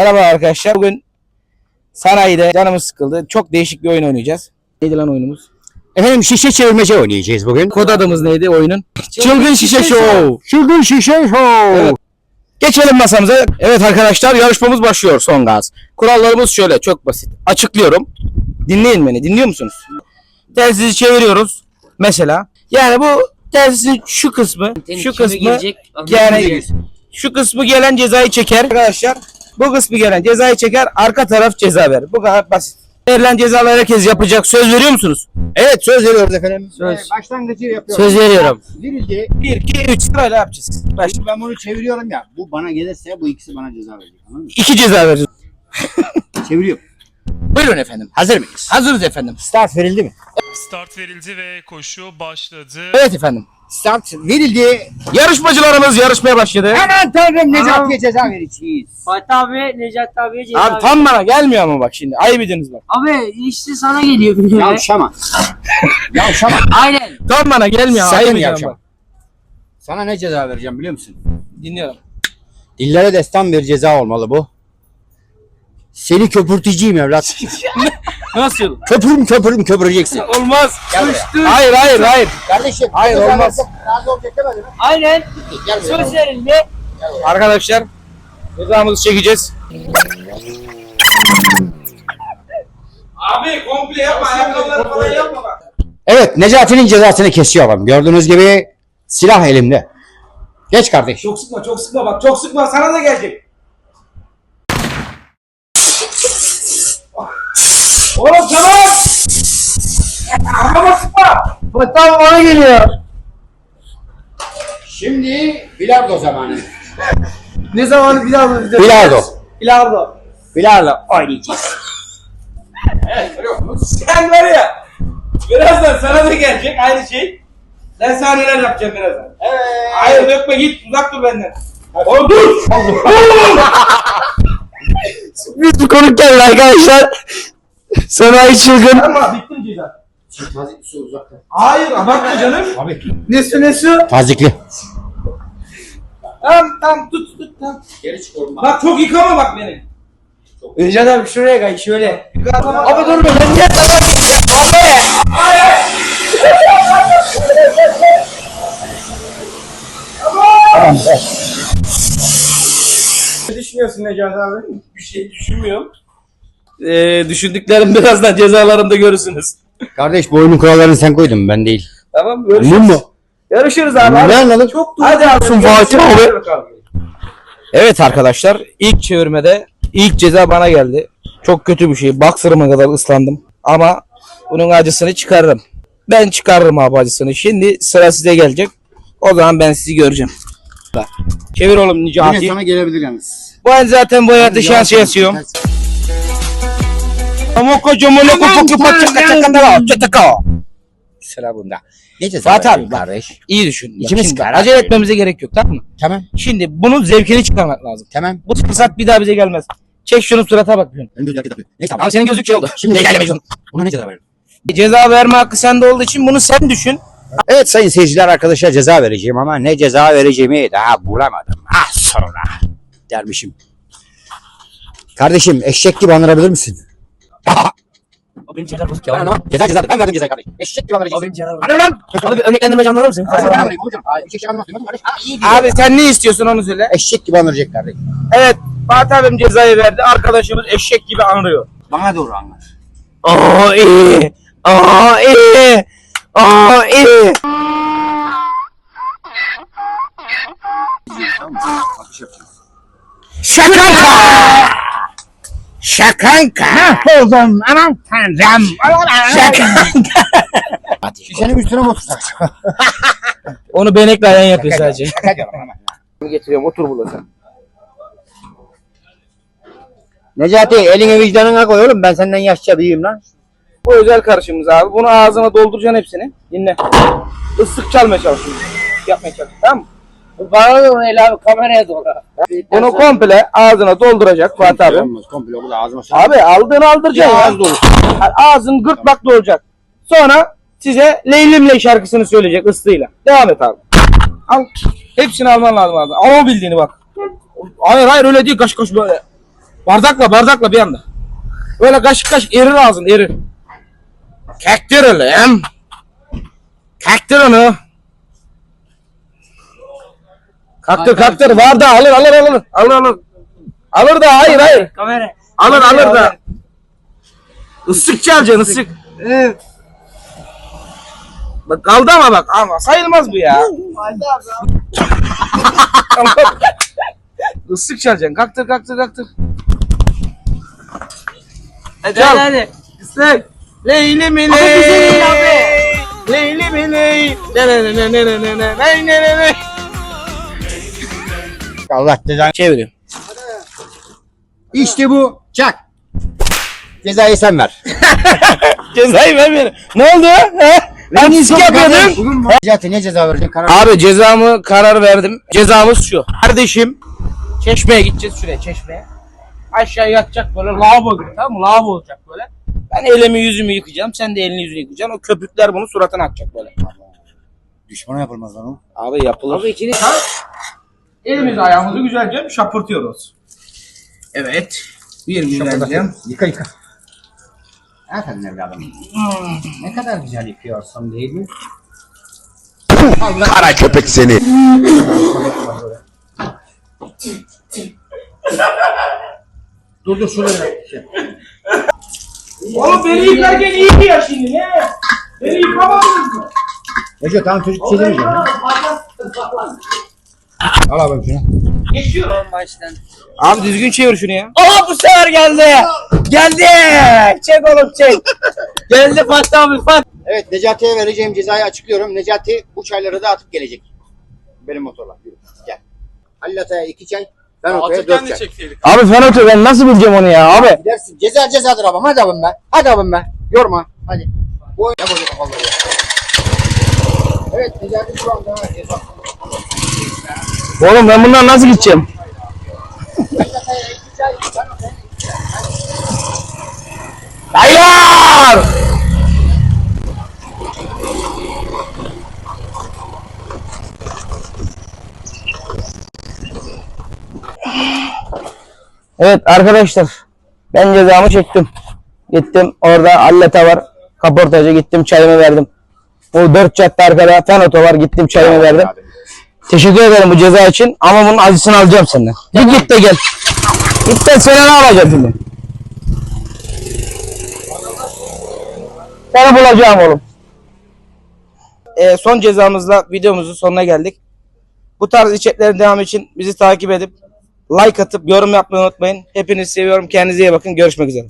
Merhaba arkadaşlar. Bugün sanayide canımız sıkıldı. Çok değişik bir oyun oynayacağız. Neydi lan oyunumuz? Efendim şişe çevirmece oynayacağız bugün. Kod adımız neydi oyunun? Çılgın Şişe Show. Çılgın şişe show. Evet. Geçelim masamıza. Evet arkadaşlar yarışmamız başlıyor son gaz. Kurallarımız şöyle çok basit. Açıklıyorum. Dinleyin beni. Dinliyor musunuz? Telsizi çeviriyoruz. Mesela. Yani bu telsizin şu kısmı, şu kısmı yani şu kısmı gelen cezayı çeker. Arkadaşlar bu kısmı gelen cezayı çeker. Arka taraf ceza verir. Bu kadar basit. Verilen cezaları herkes yapacak. Söz veriyor musunuz? Evet söz veriyoruz efendim. Söz. Ee, başlangıcı yapıyorum. Söz veriyorum. Verildi. 1, 2, 3 sırayla yapacağız. Baş. Şimdi ben bunu çeviriyorum ya. Bu bana gelirse bu ikisi bana ceza verecek. Anladın mı? İki ceza vereceğiz. Çeviriyorum. Buyurun efendim. Hazır mıyız? Hazırız efendim. Start verildi mi? Start verildi ve koşu başladı. Evet efendim. Start verildi. Yarışmacılarımız yarışmaya başladı. Aman tanrım Necati'ye ceza vereceğiz. Fatih abi, Necati abiye ceza Abi tam bana gelmiyor ama bak şimdi. Ayıp ediyorsunuz bak. Abi işte sana geliyor bir kere. Yavşama. Yavşama. Aynen. Tam bana gelmiyor. Sakın Ayıp ediyorum yavşama. bak. Sana ne ceza vereceğim biliyor musun? Dinliyorum. Dillere destan bir ceza olmalı bu. Seni köpürteceğim evlat. Nasıl? köpürüm köpürüm köpüreceksin. Olmaz. Buraya. Hayır hayır hayır. Kardeşim. Hayır, olmaz. Razı olacak demedi mi? Aynen. Söz verildi. Arkadaşlar cezamızı çekeceğiz. Abi komple yapma. Ayakkabıları falan yapma bak. Evet Necati'nin cezasını kesiyorum. Gördüğünüz gibi silah elimde. Geç kardeş. Çok sıkma çok sıkma bak. Çok sıkma sana da gelecek. Oğlum tamam. Arkama sıkma. Tam bana geliyor. Şimdi bilardo zamanı. Ne zaman bilardo? Bilardo. Bilardo. Bilardo oynayacağız. Sen var ya. Birazdan sana da gelecek aynı şey. Ben sana neler yapacağım birazdan. Hayır dökme git uzak dur benden. Oğlum dur. Biz bir konuk geldi arkadaşlar. Sanayi çılgın. Tamam bitti mi ceza? Hayır abartma canım. Abi. Ne su ne su? Tazikli. Tamam tamam tut tut tamam. Geri çık oğlum. Bak çok yıkama bak beni. Özcan abi şuraya kay şöyle. Abi dur be ben niye sana gideceğim? Abi. Ne düşünüyorsun Necati abi? Bir şey düşünmüyorum. Ee, düşündüklerim birazdan cezalarımda görürsünüz. Kardeş bu oyunun kurallarını sen koydun ben değil. Tamam görüşürüz. Anladın mı? Görüşürüz abi. Ne anladın? Çok Hadi alsın Fatih abi. Evet arkadaşlar ilk çevirmede ilk ceza bana geldi. Çok kötü bir şey. Boxer'ıma kadar ıslandım. Ama bunun acısını çıkarırım. Ben çıkarırım abi acısını. Şimdi sıra size gelecek. O zaman ben sizi göreceğim. Bak. Çevir oğlum Yine Necati. sana gelebilir yalnız. Ben zaten bu hayatta şans yaşıyorum. Amoko comoloko poku paçaka çakandala çataka. Sıra bunda. Ne ceza Fatih abi vereyim bak. kardeş? İyi düşün. Şimdi karar acele etmemize gerek yok tamam mı? Tamam. Şimdi bunun zevkini çıkarmak lazım. Tamam. Bu fırsat bir daha bize gelmez. Çek şunu surata bak. Neyse Abi senin gözlük şey oldu. Şimdi ilerleme canım. Buna ne ceza verelim? Ceza verme hakkı sende olduğu için bunu sen düşün. Evet sayın seyirciler arkadaşa ceza vereceğim ama ne ceza vereceğimi daha bulamadım. Ah sonra dermişim. Kardeşim eşek gibi anırabilir misin? O benim ceza bozuk Ben anlamam. Ceza ceza. Ben verdim cezayı kardeşim. Eşek gibi O anıracaksın. benim ceza Anır lan. Abi örneklendirme canlı mısın? Ben sana anırayım hocam. Eşek gibi anlamazsın. Kardeş. Ha, iyi diyor. Abi sen ne istiyorsun onu söyle. Eşek gibi anıracak kardeşim. Evet Fatih abim cezayı verdi. Arkadaşımız eşek gibi anırıyor. Bana doğru anlar. Aa iyi. Aa iyi. Aa iyi. Şakanka! Şakanka! Mahvoldum aman tanrım. Şakanka! Şişenin üstüne mi otursak? Onu benekle ayağın yapıyor sadece. Şaka diyorum ama. Getiriyorum otur burada sen. Necati elini vicdanına koy oğlum ben senden yaşça büyüğüm lan. Bu özel karışımımız abi. Bunu ağzına dolduracaksın hepsini. Dinle. Islık çalmaya çalışıyorsun. Yapmaya çalış. Tamam mı? Bana da öyle abi kameraya doğru. Bunu komple ağzına dolduracak Fatih abi. Olmaz komple olur ağzıma sür. Abi aldığını aldıracaksın ya. ağız dolu. Ağzın gırtlak dolacak. Sonra size Leylimle şarkısını söyleyecek ıslığıyla. Devam et abi. Al. Hepsini alman lazım abi. Ama bildiğini bak. Hayır hayır öyle değil kaş kaş böyle. Bardakla bardakla bir anda. Böyle kaşık kaşık erir ağzın erir. Kektir öyle Kektir onu. Kaktır kaktır var da alır alır alır. Alır alır. Alır da hayır hayır. Kamera. Alır alır da. Isık çalacaksın ısık. Bak kaldı ama bak ama sayılmaz bu ya. Isık çalacaksın. Kaktır kaktır kaktır. Hadi Çal. hadi. Isık. Leyli mi ley. Leyli mi ley. Ne ne ne ne ne ne ne ne ne ne ne ne. Allah cezanı. Çeviriyor. İşte bu. Çak. Cezayı sen ver. Cezayı ver beni. Ne oldu? Ben isk yapıyordum. Necati ne ceza vereceksin? Karar Abi cezamı karar verdim. Cezamız şu. Kardeşim çeşmeye gideceğiz şuraya çeşmeye. Aşağı yatacak böyle lavabo gibi tamam mı? Lavabo olacak böyle. Ben elimi yüzümü yıkayacağım. Sen de elini yüzünü yıkayacaksın. O köpükler bunun suratına akacak böyle. Düşmana yapılmaz lan o. Abi yapılır. Abi ikini Elimizi ayağımızı güzelce şapırtıyoruz. Evet. Bir güzelce. Yıka yıka. Efendim evladım. Ne kadar güzel yıkıyorsun değil mi? Kara köpek seni. Dur dur şuraya. Oğlum beni yıkarken iyi ki ya şimdi ne? Beni yıkamadınız mı? Ece tamam çocuk bir şey demeyeceğim. ya. Al abi şunu. Geçiyor. baştan. Abi düzgün çevir şunu ya. Aha bu sefer geldi. Geldi. Çek oğlum çek. Geldi Fatih abi Fatih. Evet Necati'ye vereceğim cezayı açıklıyorum. Necati bu çayları da atıp gelecek. Benim motorla. Yürü gel. Halil Atay'a iki çay. Ben Atay'a dört çay. Abi Fenoto ben nasıl bileceğim onu ya abi? Gidersin. Ceza cezadır abim. Hadi abim be. Hadi abim be. Yorma. Hadi. Bu kafaları. Evet Necati şu anda ceza. Oğlum ben bundan nasıl gideceğim? Hayır! Evet arkadaşlar ben cezamı çektim. Gittim orada alleta var. Kaportacı gittim çayımı verdim. O dört cadde arkada Fenoto var gittim çayımı verdim. Teşekkür ederim bu ceza için ama bunun acısını alacağım senden. Bir git de gel. Git de seni ne alacağım şimdi? Seni bulacağım oğlum. Ee, son cezamızla videomuzun sonuna geldik. Bu tarz içeriklerin devamı için bizi takip edip like atıp yorum yapmayı unutmayın. Hepinizi seviyorum. Kendinize iyi bakın. Görüşmek üzere.